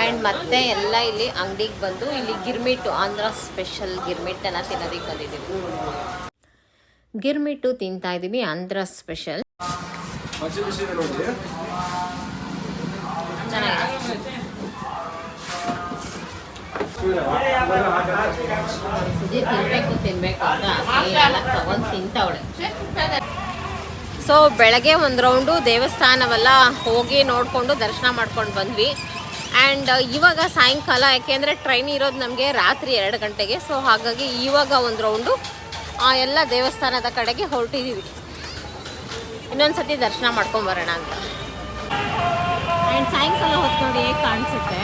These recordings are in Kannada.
ಆ್ಯಂಡ್ ಮತ್ತೆ ಎಲ್ಲ ಇಲ್ಲಿ ಅಂಗಡಿಗೆ ಬಂದು ಇಲ್ಲಿ ಗಿರ್ಮಿಟ್ಟು ಆಂಧ್ರ ಸ್ಪೆಷಲ್ ಗಿರ್ಮಿಟ್ಟನ್ನ ತಿನ್ನೋದಕ್ಕೆ ಬಂದಿದ್ದೀವಿ ಗಿರ್ಮಿಟ್ಟು ತಿಂತಾ ಇದ್ದೀವಿ ಆಂಧ್ರ ಸ್ಪೆಷಲ್ ತಿನ್ಬೇಕು ಸೊ ಬೆಳಗ್ಗೆ ಒಂದು ರೌಂಡು ದೇವಸ್ಥಾನವೆಲ್ಲ ಹೋಗಿ ನೋಡಿಕೊಂಡು ದರ್ಶನ ಮಾಡ್ಕೊಂಡು ಬಂದ್ವಿ. ಆ್ಯಂಡ್ ಇವಾಗ ಸಾಯಂಕಾಲ, ಯಾಕೆಂದರೆ ಟ್ರೈನ್ ಇರೋದು ನಮಗೆ ರಾತ್ರಿ ಎರಡು ಗಂಟೆಗೆ. ಸೊ ಹಾಗಾಗಿ ಇವಾಗ ಒಂದು ರೌಂಡು ಆ, ಎಲ್ಲ ದೇವಸ್ಥಾನದ ಕಡೆಗೆ ಹೊರಟಿದ್ದೀವಿ ಇನ್ನೊಂದು ಸತಿ ದರ್ಶನ ಮಾಡ್ಕೊಂಬರೋಣ ಅಂತ. ಆ್ಯಂಡ್ ಸಾಯಂಕಾಲ ಹೊತ್ತು ನೋಡಿ ಹೇಗೆ ಕಾಣಿಸುತ್ತೆ?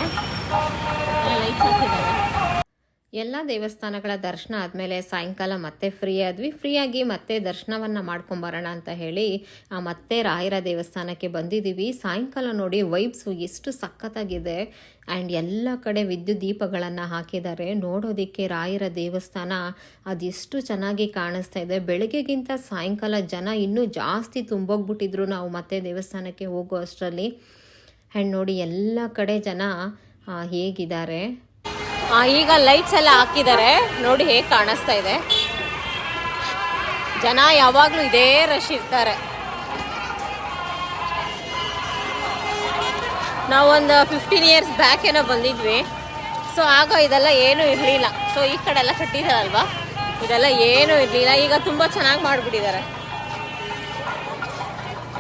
ಲೈಟ್ಸ್ ಹಾಕಿದ್ದಾರೆ ಎಲ್ಲ ದೇವಸ್ಥಾನಗಳ ದರ್ಶನ ಆದಮೇಲೆ ಸಾಯಂಕಾಲ ಮತ್ತೆ ಫ್ರೀ ಆದ್ವಿ. ಫ್ರೀಯಾಗಿ ಮತ್ತೆ ದರ್ಶನವನ್ನು ಮಾಡ್ಕೊಂಬರೋಣ ಅಂತ ಹೇಳಿ ಮತ್ತೆ ರಾಯರ ದೇವಸ್ಥಾನಕ್ಕೆ ಬಂದಿದ್ದೀವಿ ಸಾಯಂಕಾಲ ನೋಡಿ ವೈಬ್ಸು ಎಷ್ಟು ಸಖತ್ತಾಗಿದೆ. ಆ್ಯಂಡ್ ಎಲ್ಲ ಕಡೆ ವಿದ್ಯುತ್ ದೀಪಗಳನ್ನು ಹಾಕಿದ್ದಾರೆ. ನೋಡೋದಕ್ಕೆ ರಾಯರ ದೇವಸ್ಥಾನ ಅದೆಷ್ಟು ಚೆನ್ನಾಗಿ ಕಾಣಿಸ್ತಾ ಇದೆ. ಬೆಳಗ್ಗೆಗಿಂತ ಸಾಯಂಕಾಲ ಜನ ಇನ್ನೂ ಜಾಸ್ತಿ ತುಂಬೋಗ್ಬಿಟ್ಟಿದ್ರು ನಾವು ಮತ್ತೆ ದೇವಸ್ಥಾನಕ್ಕೆ ಹೋಗೋ ಅಷ್ಟರಲ್ಲಿ. ಆ್ಯಂಡ್ ನೋಡಿ ಎಲ್ಲ ಕಡೆ ಜನ ಹೇಗಿದ್ದಾರೆ. ಈಗ ಲೈಟ್ಸ್ ಎಲ್ಲ ಹಾಕಿದ್ದಾರೆ. ನೋಡಿ ಹೇಗೆ ಕಾಣಿಸ್ತಾ ಇದೆ. ಜನ ಯಾವಾಗಲೂ ಇದೇ ರಶ್ ಇರ್ತಾರೆ. ನಾವೊಂದು ಫಿಫ್ಟೀನ್ ಇಯರ್ಸ್ ಬ್ಯಾಕ್ ಏನೋ ಬಂದಿದ್ವಿ. ಸೊ ಆಗ ಇದೆಲ್ಲ ಏನೂ ಇರಲಿಲ್ಲ. ಸೊ ಈ ಕಡೆ ಎಲ್ಲ ಕಟ್ಟಿದಾರಲ್ವಾ? ಇದೆಲ್ಲ ಏನೂ ಇರಲಿಲ್ಲ. ಈಗ ತುಂಬ ಚೆನ್ನಾಗಿ ಮಾಡಿಬಿಟ್ಟಿದ್ದಾರೆ.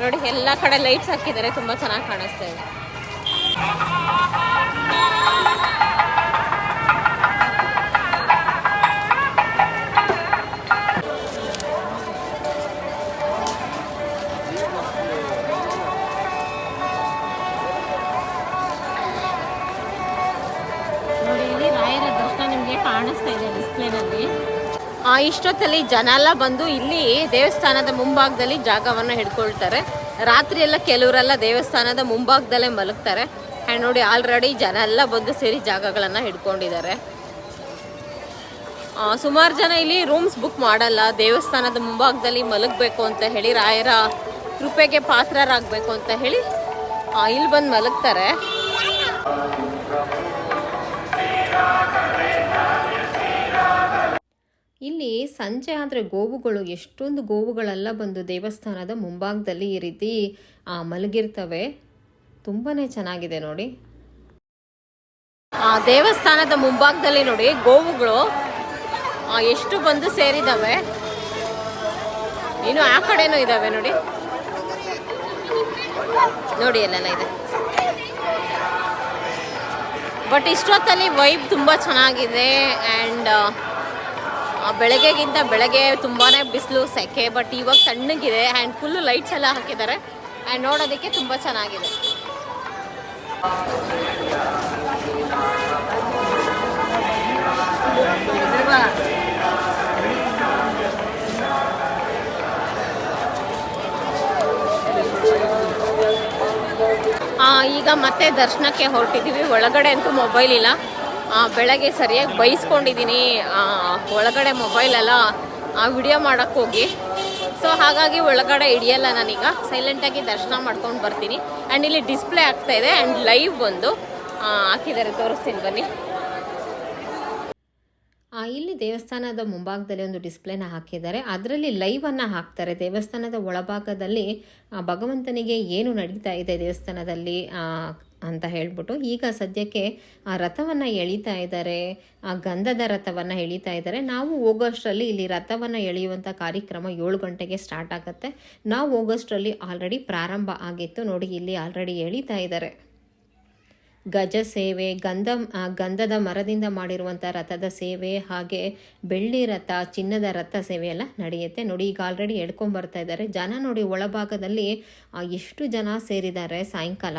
ನೋಡಿ, ಎಲ್ಲ ಕಡೆ ಲೈಟ್ಸ್ ಹಾಕಿದ್ದಾರೆ. ತುಂಬ ಚೆನ್ನಾಗಿ ಕಾಣಿಸ್ತಾ ಇದೆ. ಇಷ್ಟೊತ್ತಲ್ಲಿ ಜನ ಎಲ್ಲ ಬಂದು ಇಲ್ಲಿ ದೇವಸ್ಥಾನದ ಮುಂಭಾಗದಲ್ಲಿ ಜಾಗವನ್ನು ಹಿಡ್ಕೊಳ್ತಾರೆ. ರಾತ್ರಿ ಎಲ್ಲ ಕೆಲವರೆಲ್ಲ ದೇವಸ್ಥಾನದ ಮುಂಭಾಗದಲ್ಲೇ ಮಲಗ್ತಾರೆ. ಆ್ಯಂಡ್ ನೋಡಿ ಆಲ್ರೆಡಿ ಜನ ಎಲ್ಲ ಬಂದು ಸೇರಿ ಜಾಗಗಳನ್ನು ಹಿಡ್ಕೊಂಡಿದ್ದಾರೆ. ಸುಮಾರು ಜನ ಇಲ್ಲಿ ರೂಮ್ಸ್ ಬುಕ್ ಮಾಡಲ್ಲ. ದೇವಸ್ಥಾನದ ಮುಂಭಾಗದಲ್ಲಿ ಮಲಗಬೇಕು ಅಂತ ಹೇಳಿ, ರಾಯರ ಕೃಪೆಗೆ ಪಾತ್ರರಾಗಬೇಕು ಅಂತ ಹೇಳಿ ಇಲ್ಲಿ ಬಂದು ಮಲಗ್ತಾರೆ. ಇಲ್ಲಿ ಸಂಜೆ ಆದರೆ ಗೋವುಗಳು, ಎಷ್ಟೊಂದು ಗೋವುಗಳೆಲ್ಲ ಬಂದು ದೇವಸ್ಥಾನದ ಮುಂಭಾಗದಲ್ಲಿ ಈ ರೀತಿ ಮಲಗಿರ್ತವೆ. ತುಂಬಾ ಚೆನ್ನಾಗಿದೆ ನೋಡಿ. ದೇವಸ್ಥಾನದ ಮುಂಭಾಗದಲ್ಲಿ ನೋಡಿ ಗೋವುಗಳು ಎಷ್ಟು ಬಂದು ಸೇರಿದ್ದಾವೆ ಇನ್ನು ಆ ಕಡೆನೂ ಇದಾವೆ ನೋಡಿ. ನೋಡಿ ಎಲ್ಲೆಲ್ಲ ಇದೆ. ಬಟ್ ಇಷ್ಟೊತ್ತಲ್ಲಿ ವೈಬ್ ತುಂಬ ಚೆನ್ನಾಗಿದೆ. ಆ್ಯಂಡ್ ಬೆಳಗ್ಗೆಗಿಂತ ಬೆಳಗ್ಗೆ ತುಂಬಾ ಬಿಸಿಲು ಸೆಕೆ ಬಟ್ ಇವಾಗ ತಣ್ಣಗಿದೆ ಆ್ಯಂಡ್ ಫುಲ್ಲು ಲೈಟ್ಸ್ ಎಲ್ಲ ಹಾಕಿದ್ದಾರೆ. ಆ್ಯಂಡ್ ನೋಡೋದಕ್ಕೆ ತುಂಬ ಚೆನ್ನಾಗಿದೆ. ಈಗ ಮತ್ತೆ ದರ್ಶನಕ್ಕೆ ಹೊರಟಿದ್ದೀವಿ. ಒಳಗಡೆ ಅಂತೂ ಮೊಬೈಲ್ ಇಲ್ಲ. ಬೆಳಗ್ಗೆ ಸರಿಯಾಗಿ ಬೈಸ್ಕೊಂಡಿದ್ದೀನಿ. ಒಳಗಡೆ ಮೊಬೈಲೆಲ್ಲ ವಿಡಿಯೋ ಮಾಡೋಕ್ಕೆ ಹೋಗಿ. ಸೊ ಹಾಗಾಗಿ ಒಳಗಡೆ ಹಿಡಿಯಲ್ಲ ನಾನೀಗ. ಸೈಲೆಂಟಾಗಿ ದರ್ಶನ ಮಾಡ್ಕೊಂಡು ಬರ್ತೀನಿ. ಆ್ಯಂಡ್ ಇಲ್ಲಿ ಡಿಸ್ಪ್ಲೇ ಆಗ್ತಾ ಇದೆ. ಆ್ಯಂಡ್ ಲೈವ್ ಬಂದು ಹಾಕಿದ್ದಾರೆ. ತೋರಿಸ್ತೀನಿ ಬನ್ನಿ. ಇಲ್ಲಿ ದೇವಸ್ಥಾನದ ಮುಂಭಾಗದಲ್ಲಿ ಒಂದು ಡಿಸ್ಪ್ಲೇನ ಹಾಕಿದ್ದಾರೆ. ಅದರಲ್ಲಿ ಲೈವನ್ನು ಹಾಕ್ತಾರೆ. ದೇವಸ್ಥಾನದ ಒಳಭಾಗದಲ್ಲಿ ಭಗವಂತನಿಗೆ ಏನು ನಡೀತಾ ಇದೆ ದೇವಸ್ಥಾನದಲ್ಲಿ? ಅಂತ ಹೇಳ್ಬಿಟ್ಟು ಈಗ ಸದ್ಯಕ್ಕೆ ಆ ರಥವನ್ನು ಎಳಿತಾ ಇದ್ದಾರೆ, ಆ ಗಂಧದ ರಥವನ್ನು ಎಳಿತಾ ಇದ್ದಾರೆ. ನಾವು ಹೋಗೋಷ್ಟರಲ್ಲಿ ಇಲ್ಲಿ ರಥವನ್ನು ಎಳೆಯುವಂಥ ಕಾರ್ಯಕ್ರಮ ಏಳು ಗಂಟೆಗೆ ಸ್ಟಾರ್ಟ್ ಆಗುತ್ತೆ. ನಾವು ಹೋಗೋಷ್ಟರಲ್ಲಿ ಆಲ್ರೆಡಿ ಪ್ರಾರಂಭ ಆಗಿತ್ತು. ನೋಡಿ, ಇಲ್ಲಿ ಆಲ್ರೆಡಿ ಎಳಿತಾ ಇದ್ದಾರೆ. ಗಜ ಸೇವೆ, ಗಂಧ ಗಂಧದ ಮರದಿಂದ ಮಾಡಿರುವಂಥ ರಥದ ಸೇವೆ, ಹಾಗೆ ಬೆಳ್ಳಿ ರಥ, ಚಿನ್ನದ ರಥ ಸೇವೆ ಎಲ್ಲ ನಡೆಯುತ್ತೆ. ನೋಡಿ, ಈಗ ಆಲ್ರೆಡಿ ಎಡ್ಕೊಂಬರ್ತಾ ಇದ್ದಾರೆ. ಜನ ನೋಡಿ, ಒಳಭಾಗದಲ್ಲಿ ಎಷ್ಟು ಜನ ಸೇರಿದ್ದಾರೆ ಸಾಯಂಕಾಲ?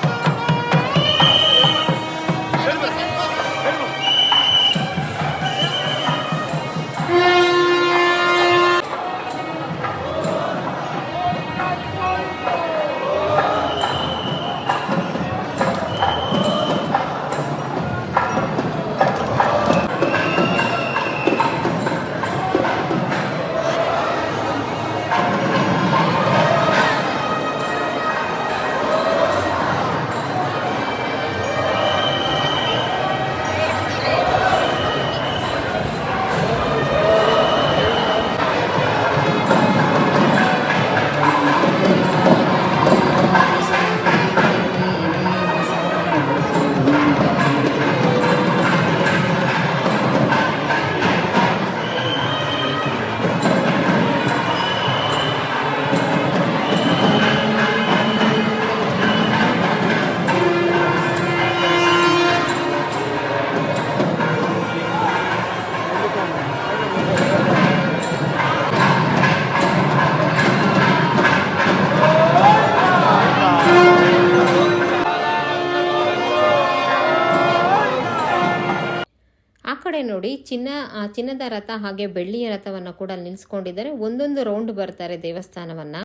ನೋಡಿ ಚಿನ್ನ ಚಿನ್ನದ ರಥ ಹಾಗೆ ಬೆಳ್ಳಿಯ ರಥವನ್ನು ಕೂಡ ನಿಲ್ಸ್ಕೊಂಡಿದ್ದಾರೆ. ಒಂದೊಂದು ರೌಂಡ್ ಬರ್ತಾರೆ ದೇವಸ್ಥಾನವನ್ನ.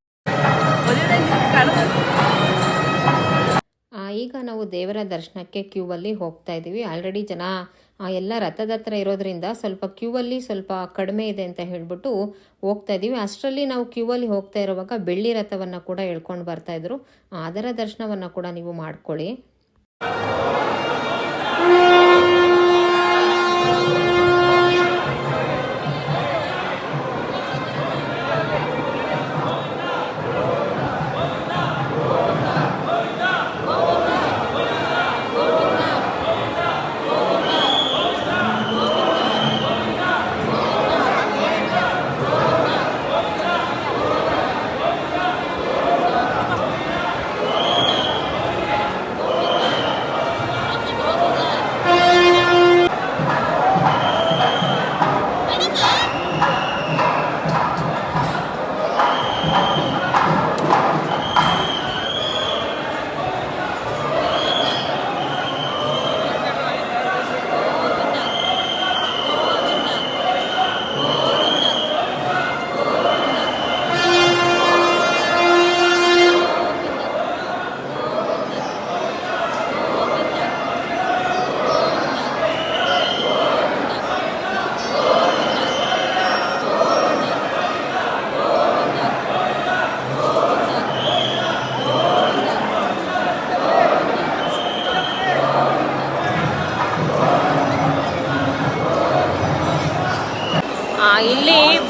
ಈಗ ನಾವು ದೇವರ ದರ್ಶನಕ್ಕೆ ಕ್ಯೂ ಅಲ್ಲಿ ಹೋಗ್ತಾ ಇದ್ದೀವಿ. ಆಲ್ರೆಡಿ ಜನ ಎಲ್ಲ ರಥದ ಹತ್ರ ಇರೋದ್ರಿಂದ ಸ್ವಲ್ಪ ಕ್ಯೂ ಅಲ್ಲಿ ಸ್ವಲ್ಪ ಕಡಿಮೆ ಇದೆ ಅಂತ ಹೇಳ್ಬಿಟ್ಟು ಹೋಗ್ತಾ ಇದ್ದೀವಿ. ಅಷ್ಟರಲ್ಲಿ ನಾವು ಕ್ಯೂ ಅಲ್ಲಿ ಹೋಗ್ತಾ ಇರುವಾಗ ಬೆಳ್ಳಿ ರಥವನ್ನು ಕೂಡ ಎಳ್ಕೊಂಡು ಬರ್ತಾ ಇದ್ರು. ಅದರ ದರ್ಶನವನ್ನು ಕೂಡ ನೀವು ಮಾಡ್ಕೊಳ್ಳಿ.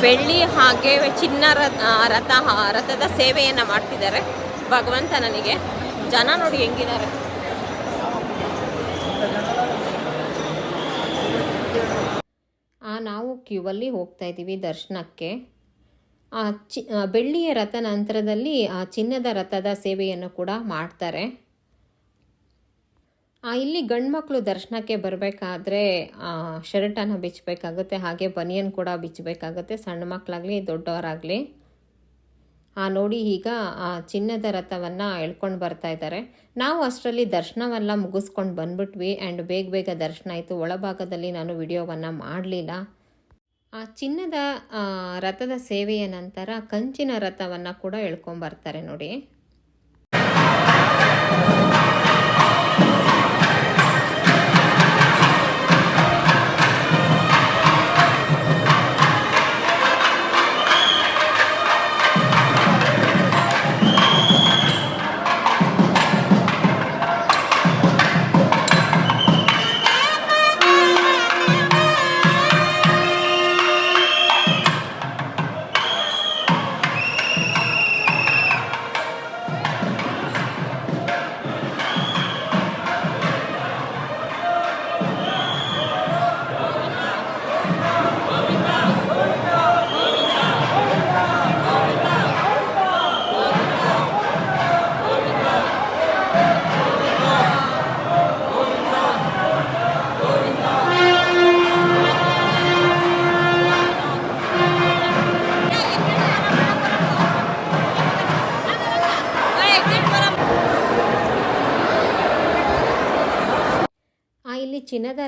ಬೆಳ್ಳಿ ಹಾಗೆ ಚಿನ್ನ ರಥ ರಥ ರಥದ ಸೇವೆಯನ್ನು ಮಾಡ್ತಿದ್ದಾರೆ. ಭಗವಂತ ನನಗೆ. ಜನ ನೋಡಿ ಹೆಂಗಿದ್ದಾರೆ. ನಾವು ಕ್ಯೂ ಅಲ್ಲಿ ಹೋಗ್ತಾ ಇದ್ದೀವಿ ದರ್ಶನಕ್ಕೆ. ಆ, ಚಿ ಬೆಳ್ಳಿಯ ರಥ ನಂತರದಲ್ಲಿ, ಆ, ಚಿನ್ನದ ರಥದ ಸೇವೆಯನ್ನು ಕೂಡ ಮಾಡ್ತಾರೆ. ಇಲ್ಲಿ ಗಂಡು ಮಕ್ಕಳು ದರ್ಶನಕ್ಕೆ ಬರಬೇಕಾದ್ರೆ ಶರ್ಟನ್ನು ಬಿಚ್ಚಬೇಕಾಗುತ್ತೆ ಹಾಗೆ ಬನಿಯನ್ ಕೂಡ ಬಿಚ್ಚಬೇಕಾಗುತ್ತೆ ಸಣ್ಣ ಮಕ್ಕಳಾಗಲಿ ದೊಡ್ಡವರಾಗಲಿ. ಆ, ನೋಡಿ ಈಗ, ಆ, ಚಿನ್ನದ ರಥವನ್ನು ಎಳ್ಕೊಂಡು ಬರ್ತಾ ಇದ್ದಾರೆ ನಾವು ಅಷ್ಟರಲ್ಲಿ ದರ್ಶನವೆಲ್ಲ ಮುಗಿಸ್ಕೊಂಡು ಬಂದ್ಬಿಟ್ವಿ ಆ್ಯಂಡ್ ಬೇಗ ಬೇಗ ದರ್ಶನ ಆಯಿತು. ಒಳಭಾಗದಲ್ಲಿ ನಾನು ವಿಡಿಯೋವನ್ನು ಮಾಡಲಿಲ್ಲ. ಆ, ಚಿನ್ನದ ರಥದ ಸೇವೆಯ ನಂತರ ಕಂಚಿನ ರಥವನ್ನು ಕೂಡ ಎಳ್ಕೊಂಬರ್ತಾರೆ ನೋಡಿ.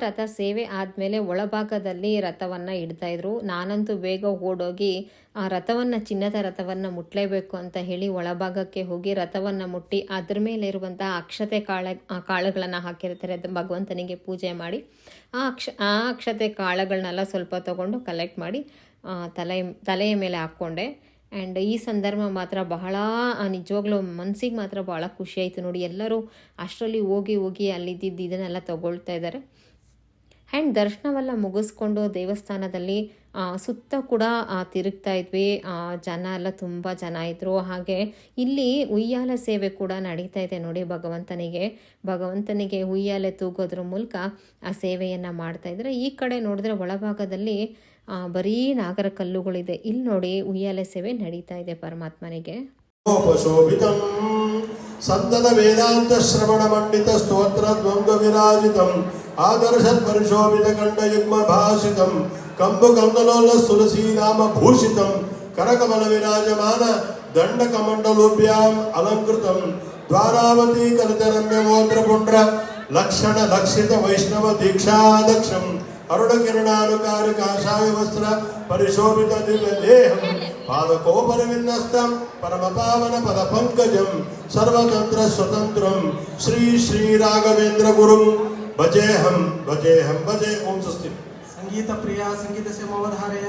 ರಥ ಸೇವೆ ಆದಮೇಲೆ ಒಳಭಾಗದಲ್ಲಿ ರಥವನ್ನು ಇಡ್ತಾ ಇದ್ರು. ನಾನಂತೂ ಬೇಗ ಓಡೋಗಿ ಆ ರಥವನ್ನು, ಚಿನ್ನದ ರಥವನ್ನು ಮುಟ್ಟಲೇಬೇಕು ಅಂತ ಹೇಳಿ ಒಳಭಾಗಕ್ಕೆ ಹೋಗಿ ರಥವನ್ನು ಮುಟ್ಟಿ ಅದ್ರ ಮೇಲೆ ಇರುವಂತಹ ಅಕ್ಷತೆ ಕಾಳ ಕಾಳುಗಳನ್ನು ಹಾಕಿರ್ತಾರೆ. ಭಗವಂತನಿಗೆ ಪೂಜೆ ಮಾಡಿ ಆ ಅಕ್ಷ, ಆ ಅಕ್ಷತೆ ಕಾಳುಗಳನ್ನೆಲ್ಲ ಸ್ವಲ್ಪ ತಗೊಂಡು ಕಲೆಕ್ಟ್ ಮಾಡಿ ತಲೆ, ತಲೆಯ ಮೇಲೆ ಹಾಕ್ಕೊಂಡೆ. ಆ್ಯಂಡ್ ಈ ಸಂದರ್ಭ ಮಾತ್ರ ಬಹಳ ನಿಜವಾಗ್ಲೂ ಮನಸ್ಸಿಗೆ ಮಾತ್ರ ಭಾಳ ಖುಷಿ ಆಯಿತು ನೋಡಿ. ಎಲ್ಲರೂ ಅಷ್ಟರಲ್ಲಿ ಹೋಗಿ ಹೋಗಿ ಅಲ್ಲಿದ್ದಿದ್ದು ಇದನ್ನೆಲ್ಲ ತಗೊಳ್ತಾ ಇದ್ದಾರೆ. ಆ್ಯಂಡ್ ದರ್ಶನವೆಲ್ಲ ಮುಗಿಸ್ಕೊಂಡು ದೇವಸ್ಥಾನದಲ್ಲಿ ಸುತ್ತ ಕೂಡ ತಿರುಗ್ತಾ ಇದ್ವಿ. ಜನ ಎಲ್ಲ ತುಂಬ ಜನ ಇದ್ದರು ಹಾಗೆ ಇಲ್ಲಿ ಉಯ್ಯಾಲ ಸೇವೆ ಕೂಡ ನಡೀತಾ ಇದೆ ನೋಡಿ ಭಗವಂತನಿಗೆ. ಭಗವಂತನಿಗೆ ಉಯ್ಯಾಲೆ ತೂಗೋದ್ರ ಮೂಲಕ ಆ ಸೇವೆಯನ್ನು ಮಾಡ್ತಾ ಇದ್ದಾರೆ. ಈ ಕಡೆ ನೋಡಿದ್ರೆ ಒಳಭಾಗದಲ್ಲಿ ಬರೀ ನಾಗರ ಕಲ್ಲುಗಳಿದೆ ಇಲ್ಲಿ ನೋಡಿ ಉಯ್ಯಾಲೆ ಸೇವೆ ನಡೀತಾ ಇದೆ ಪರಮಾತ್ಮನಿಗೆ. ಸಂತದ ವೇದಾಂತ ಶ್ರವಣ ಮಂಡಿತ ಸ್ತೋತ್ರ ದ್ವಂದ್ವ ವಿರಾಜಿತಂ ఆదర్శ పరిశోభిత కండ యుగ్మ భాషితం ఆదర్శత్పరుశోభితఖండయుగ్మభాషితం కంబుకందలోల సురసీనామ భూషితం కరకమల విరాజమాన దండ కమండలూప్యాం అలంకృతం ద్వారావతి కలితరమ్యమోత్రపుండ్ర లక్షణ లక్షిత వైష్ణవ దీక్షాదక్షం అరుణ కిరణాలు కారు కాషాయ వస్త్ర పరిశోభిత దివ్య దేహం పరమ పావన పద పంకజం సర్వతంత్ర స్వతంత్రం శ్రీ శ్రీ రాఘవేంద్ర గురు భజేహం భజేహం భజే ఓం స్వస్తి సంగీత ప్రియా సంగీత సేమోధారయ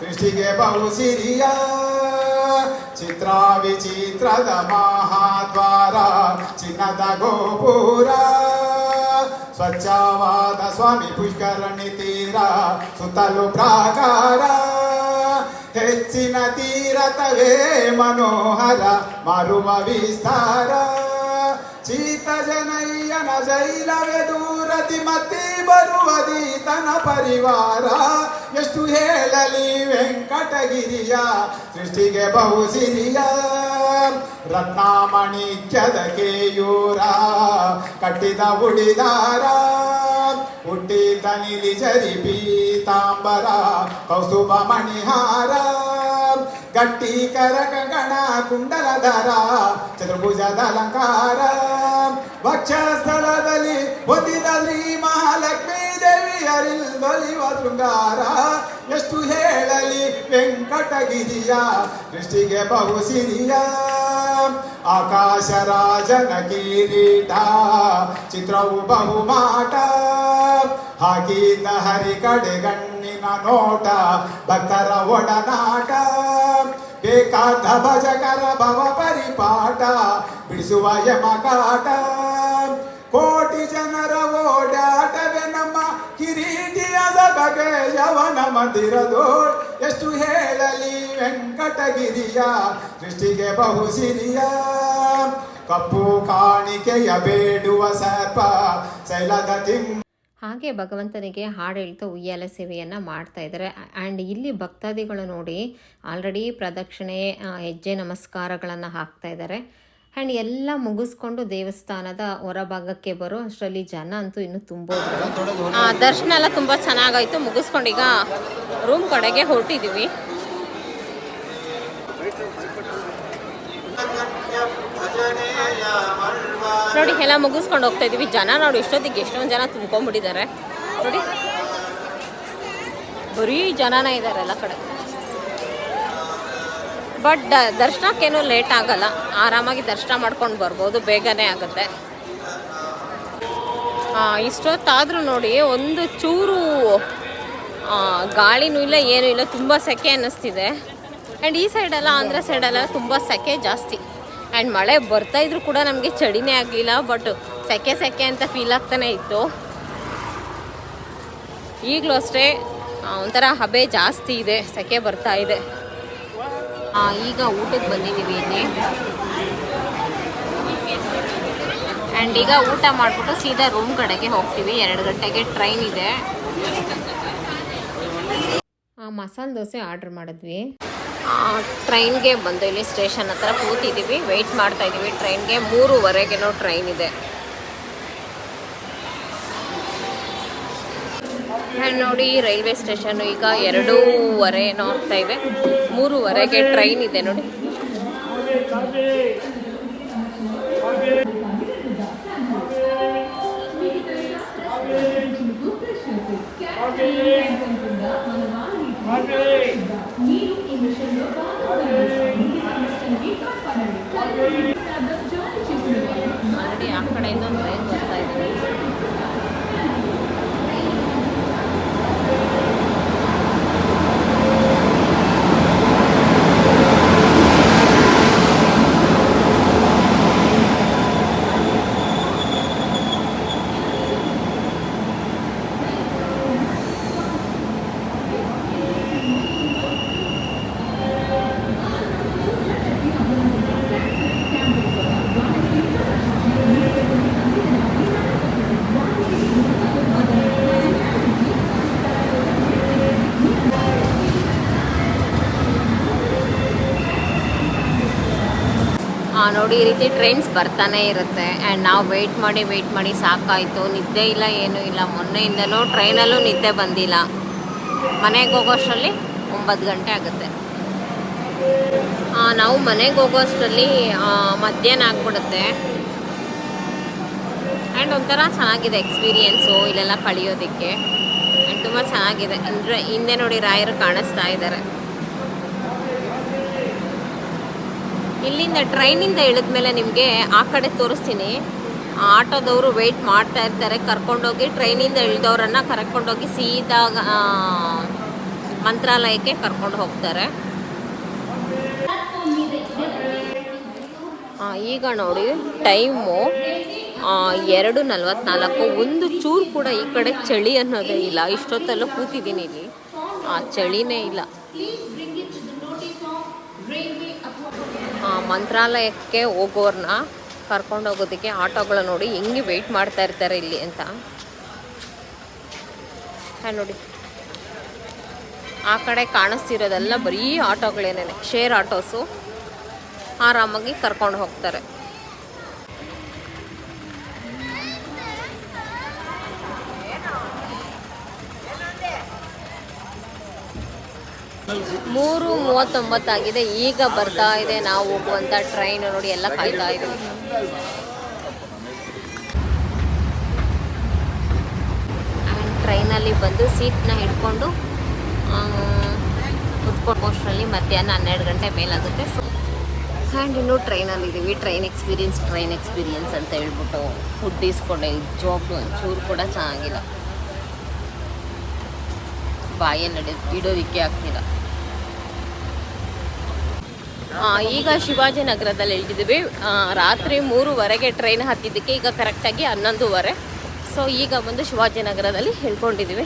ಸೃಷ್ಟಿಗೆ ಬಹು ಸಿರಿಯ ಚಿತ್ರ ವಿಚಿತ್ರದ ಮಹಾದ್ವಾರ ಚಿನ್ನದ ಗೋಪುರ ಸ್ವಚ್ಛವಾದ ಸ್ವಾಮಿ ಪುಷ್ಕರಣಿ ತೀರ ಸುತ್ತಲೂ ಪ್ರಾಕಾರ ಹೆಚ್ಚಿನ ತೀರತವೇ ಮನೋಹರ ಮಾರುವ ವಿಸ್ತಾರ ಚೀತ ಜನಯ್ಯನ ಜೈಲವೇ ದೂರತಿ ಮತ್ತೆ ಬರುವದಿ ತನ ಪರಿವಾರ. ಎಷ್ಟು ಹೇಳಲಿ ವೆಂಕಟಗಿರಿಯ, ಸೃಷ್ಟಿಗೆ ಬಹು ಸಿರಿಯ ರತ್ನಾಮಣಿಕ್ಯದ ಕೇಯೂರ ಕಟ್ಟಿದ ಉಡಿದಾರ. ಹುಟ್ಟಿದ ನಿಲಿ ಜರಿ ಪೀತಾಂಬರ, ಕೌಸುಭ ಮಣಿಹಾರ. ಗಟ್ಟಿ ಕರಕ ಗಣ ಕುಂಡಲಧರ ಚತುರ್ಭುಜದ ಅಲಂಕಾರ. ವಕ್ಷಸ್ಥಳದಲ್ಲಿ ಹೊತ್ತಿನಲ್ಲಿ ಮಹಾಲಕ್ಷ್ಮೀ ದೇವಿಯರಿಲ್ಲೊಲಿವ ಶೃಂಗಾರ. ಎಷ್ಟು ಹೇಳಲಿ ವೆಂಕಟಗಿರಿಯ ದೃಷ್ಟಿಗೆ ಬಹು ಸಿರಿಯ. ಆಕಾಶ ರಾಜನ ಕಿರೀಟ, ಚಿತ್ರವು ಬಹುಮಾಟ ಹಾಗೀತ ಹರಿ ಕಡೆ ಗಣ್ಣಿನ ನೋಟ, ಭಕ್ತರ ಒಡನಾಟ. ಬೇಕಾದ ಭಜಕರ ಭವ ಪರಿಪಾಠ, ಬಿಡಿಸುವ ಯಮಕಾಟ ಕೋಟಿ. ಜನರ ಓಡಾಟವೇ ನಮ್ಮ ಕಿರೀಟಿಯದ ಬಗೆ, ಯವನ ಮಂದಿರದೋ ಎಷ್ಟು ಹೇಳಲಿ ವೆಂಕಟಗಿರಿಯ, ಸೃಷ್ಟಿಗೆ ಬಹು ಸಿರಿಯ. ಕಪ್ಪು ಕಾಣಿಕೆಯ ಬೇಡುವ ಸರ್ಪ, ಶೈಲದ ತಿಮ್ಮ ಹಾಗೆ ಭಗವಂತನಿಗೆ ಹಾಡು ಹೇಳ್ತಾ ಉಯ್ಯಾಲೆ ಸೇವೆಯನ್ನು ಮಾಡ್ತಾ ಇದ್ದಾರೆ. ಆ್ಯಂಡ್ ಇಲ್ಲಿ ಭಕ್ತಾದಿಗಳು ನೋಡಿ ಆಲ್ರೆಡಿ ಪ್ರದಕ್ಷಿಣೆ ಹೆಜ್ಜೆ ನಮಸ್ಕಾರಗಳನ್ನು ಹಾಕ್ತಾ ಇದ್ದಾರೆ. ಆ್ಯಂಡ್ ಎಲ್ಲ ಮುಗಿಸ್ಕೊಂಡು ದೇವಸ್ಥಾನದ ಹೊರಭಾಗಕ್ಕೆ ಬರೋ ಅಷ್ಟರಲ್ಲಿ ಜನ ಅಂತೂ ಇನ್ನೂ ತುಂಬೋದು ಆ, ದರ್ಶನ ಎಲ್ಲ ತುಂಬ ಚೆನ್ನಾಗಾಯಿತು. ಮುಗಿಸ್ಕೊಂಡು ಈಗ ರೂಮ್ ಕಡೆಗೆ ಹೊರಟಿದ್ದೀವಿ ನೋಡಿ, ಎಲ್ಲ ಮುಗಿಸ್ಕೊಂಡು ಹೋಗ್ತಾ ಇದೀವಿ. ಜನ ನೋಡಿ, ಇಷ್ಟೊತ್ತಿಗೆ ಎಷ್ಟೊಂದು ಜನ ತುಂಬ್ಕೊಂಡ್ಬಿಟ್ಟಿದ್ದಾರೆ. ನೋಡಿ. ಬರೀ ಜನನ ಇದ್ದಾರೆ ಎಲ್ಲ ಕಡೆ. ಬಟ್ ದರ್ಶನಕ್ಕೇನು ಲೇಟ್ ಆಗಲ್ಲ. ಆರಾಮಾಗಿ ದರ್ಶನ ಮಾಡ್ಕೊಂಡು ಬರ್ಬೋದು, ಬೇಗನೆ ಆಗುತ್ತೆ. ಇಷ್ಟೊತ್ತಾದ್ರೂ ನೋಡಿ, ಒಂದು ಚೂರು ಗಾಳಿನೂ ಇಲ್ಲ, ಏನೂ ಇಲ್ಲ, ತುಂಬ ಸೆಕೆ ಅನ್ನಿಸ್ತಿದೆ. ಆ್ಯಂಡ್ ಈ ಸೈಡೆಲ್ಲ ಆಂಧ್ರ ಸೈಡೆಲ್ಲ ತುಂಬ ಸೆಕೆ ಜಾಸ್ತಿ. ಆ್ಯಂಡ್ ಮಳೆ ಬರ್ತಾ ಇದ್ರು ಕೂಡ ನಮಗೆ ಚಳಿನೇ ಆಗಲಿಲ್ಲ ಬಟ್ ಸೆಕೆ ಸೆಕೆ ಅಂತ ಫೀಲ್ ಆಗ್ತಾನೆ ಇತ್ತು. ಈಗಲೂ ಅಷ್ಟೇ ಒಂಥರ ಹಬೆ ಜಾಸ್ತಿ ಇದೆ, ಸೆಕೆ ಬರ್ತಾ ಇದೆ. ಈಗ ಊಟಕ್ಕೆ ಬಂದಿದ್ದೀವಿ ಇಲ್ಲಿ. ಆ್ಯಂಡ್ ಈಗ ಊಟ ಮಾಡಿಬಿಟ್ಟು ಸೀದಾ ರೂಮ್ ಕಡೆಗೆ ಹೋಗ್ತೀವಿ, ಎರಡು ಗಂಟೆಗೆ ಟ್ರೈನ್ ಇದೆ. ಮಸಾಲೆ ದೋಸೆ ಆರ್ಡ್ರ್ ಮಾಡಿದ್ವಿ. ಟ್ರೈನ್ಗೆ ಬಂದು ಇಲ್ಲಿ ಸ್ಟೇಷನ್ ಹತ್ರ ಕೂತಿದ್ದೀವಿ ವೆಯ್ಟ್ ಮಾಡ್ತಾ ಇದ್ದೀವಿ. ಟ್ರೈನ್ಗೆ ಮೂರುವರೆಗೇನೋ ಟ್ರೈನ್ ಇದೆ. ನೋಡಿ, ರೈಲ್ವೆ ಸ್ಟೇಷನ್ ಈಗ ಎರಡೂವರೆ ಏನೋ ಆಗ್ತಾ ಇದೆ. ಮೂರುವರೆಗೆ ಟ್ರೈನ್ ಇದೆ, ನೋಡಿ. ನೋಡಿ, ಈ ರೀತಿ ಟ್ರೈನ್ಸ್ ಬರ್ತಾನೆ ಇರುತ್ತೆ. ಆ್ಯಂಡ್ ನಾವು ವೆಯ್ಟ್ ಮಾಡಿ ವೆಯ್ಟ್ ಮಾಡಿ ಸಾಕಾಯಿತು. ನಿದ್ದೆ ಇಲ್ಲ, ಏನೂ ಇಲ್ಲ. ಮೊನ್ನೆಯಿಂದಲೂ ಟ್ರೈನಲ್ಲೂ ನಿದ್ದೆ ಬಂದಿಲ್ಲ. ಮನೆಗೆ ಹೋಗೋಷ್ಟರಲ್ಲಿ ಒಂಬತ್ತು ಗಂಟೆ ಆಗುತ್ತೆ. ನಾವು ಮನೆಗೆ ಹೋಗೋಷ್ಟರಲ್ಲಿ ಮಧ್ಯಾಹ್ನ ಆಗ್ಬಿಡುತ್ತೆ. ಆ್ಯಂಡ್ ಒಂಥರ ಚೆನ್ನಾಗಿದೆ ಎಕ್ಸ್ಪೀರಿಯೆನ್ಸು ಇಲ್ಲೆಲ್ಲ ಕಳಿಯೋದಕ್ಕೆ ಆ್ಯಂಡ್ ತುಂಬ ಚೆನ್ನಾಗಿದೆ. ಅಂದರೆ ಹಿಂದೆ ನೋಡಿ ರಾಯರು ಕಾಣಿಸ್ತಾ ಇದ್ದಾರೆ. ಇಲ್ಲಿಂದ ಟ್ರೈನಿಂದ ಇಳಿದ್ಮೇಲೆ ನಿಮಗೆ ಆ ಕಡೆ ತೋರಿಸ್ತೀನಿ. ಆಟೋದವರು ವೆಯ್ಟ್ ಮಾಡ್ತಾ ಇರ್ತಾರೆ. ಕರ್ಕೊಂಡೋಗಿ ಟ್ರೈನಿಂದ ಇಳಿದವ್ರನ್ನ ಕರ್ಕೊಂಡೋಗಿ ಸೀದಾ ಮಂತ್ರಾಲಯಕ್ಕೆ ಕರ್ಕೊಂಡು ಹೋಗ್ತಾರೆ. ಈಗ ನೋಡಿ, ಟೈಮು ಎರಡು ನಲ್ವತ್ನಾಲ್ಕು. ಒಂದು ಚೂರು ಕೂಡ ಈ ಕಡೆ ಚಳಿ ಅನ್ನೋದೇ ಇಲ್ಲ. ಇಷ್ಟೊತ್ತಲ್ಲೂ ಕೂತಿದ್ದೀನಿ ಇಲ್ಲಿ. ಆ, ಚಳಿನೇ ಇಲ್ಲ ಆ, ಮಂತ್ರಾಲಯಕ್ಕೆ ಹೋಗೋರ್ನ ಕರ್ಕೊಂಡು ಹೋಗೋದಕ್ಕೆ ಆಟೋಗಳ ನೋಡಿ ಹೆಂಗೆ ವೆಯ್ಟ್ ಮಾಡ್ತಾ ಇರ್ತಾರೆ ಇಲ್ಲಿ ಅಂತ. ಹಾಂ, ನೋಡಿ. ಆ ಕಡೆ ಕಾಣಿಸ್ತಿರೋದೆಲ್ಲ ಬರೀ ಆಟೋಗಳೇನೇ ಶೇರ್ ಆಟೋಸು ಆರಾಮಾಗಿ ಕರ್ಕೊಂಡು ಹೋಗ್ತಾರೆ. ಮೂರು ಮೂವತ್ತೊಂಬತ್ತಾಗಿದೆ. ಈಗ ಬರ್ತಾ ಇದೆ. ನಾವು ಹೋಗುವಂಥ ಟ್ರೈನ್ ನೋಡಿ ಎಲ್ಲ ಕಾಯ್ತಾ ಇದ್ದೀವಿ. ಆ್ಯಂಡ್ ಟ್ರೈನಲ್ಲಿ ಬಂದು ಸೀಟ್ನ ಹಿಡ್ಕೊಂಡು ಕುತ್ಕೊಂಡು ಮಧ್ಯಾಹ್ನ ಹನ್ನೆರಡು ಗಂಟೆ ಮೇಲಾಗುತ್ತೆ. ಸೊ ಆ್ಯಂಡ್ ಇನ್ನು ಟ್ರೈನಲ್ಲಿ ಇದ್ದೀವಿ ಟ್ರೈನ್ ಎಕ್ಸ್ಪೀರಿಯನ್ಸ್ ಟ್ರೈನ್ ಎಕ್ಸ್ಪೀರಿಯನ್ಸ್ ಅಂತ ಹೇಳ್ಬಿಟ್ಟು ಫುಡ್ ಇಸ್ಕೊಂಡೆ. ಜಾಬ್ಲು ಒಂಚೂರು ಕೂಡ ಚೆನ್ನಾಗಿಲ್ಲ. ಬಾಯಲ್ಲಿ ಇಡೋದಕ್ಕೆ ಆಗ್ತಿಲ್ಲ. ಈಗ ಶಿವಾಜಿನಗರದಲ್ಲಿ ಇಳಿದಿದ್ದೀವಿ ರಾತ್ರಿ ಮೂರುವರೆಗೆ ಟ್ರೈನ್ ಹತ್ತಿದ್ದಕ್ಕೆ ಈಗ ಕರೆಕ್ಟಾಗಿ ಹನ್ನೊಂದುವರೆ. ಸೊ ಈಗ ಬಂದು ಶಿವಾಜಿನಗರದಲ್ಲಿ ಹೇಳ್ಕೊಂಡಿದ್ದೀವಿ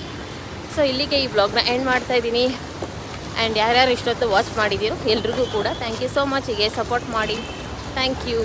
ಸೊ ಇಲ್ಲಿಗೆ ಈ ಬ್ಲಾಗ್ನ ಎಂಡ್ ಮಾಡ್ತಾ ಇದ್ದೀನಿ. ಆ್ಯಂಡ್ ಯಾರ್ಯಾರು ಇಷ್ಟೊತ್ತು ವಾಚ್ ಮಾಡಿದ್ದೀರೋ ಎಲ್ರಿಗೂ ಕೂಡ ಥ್ಯಾಂಕ್ ಯು ಸೋ ಮಚ್ ಹೀಗೆ ಸಪೋರ್ಟ್ ಮಾಡಿ. Thank you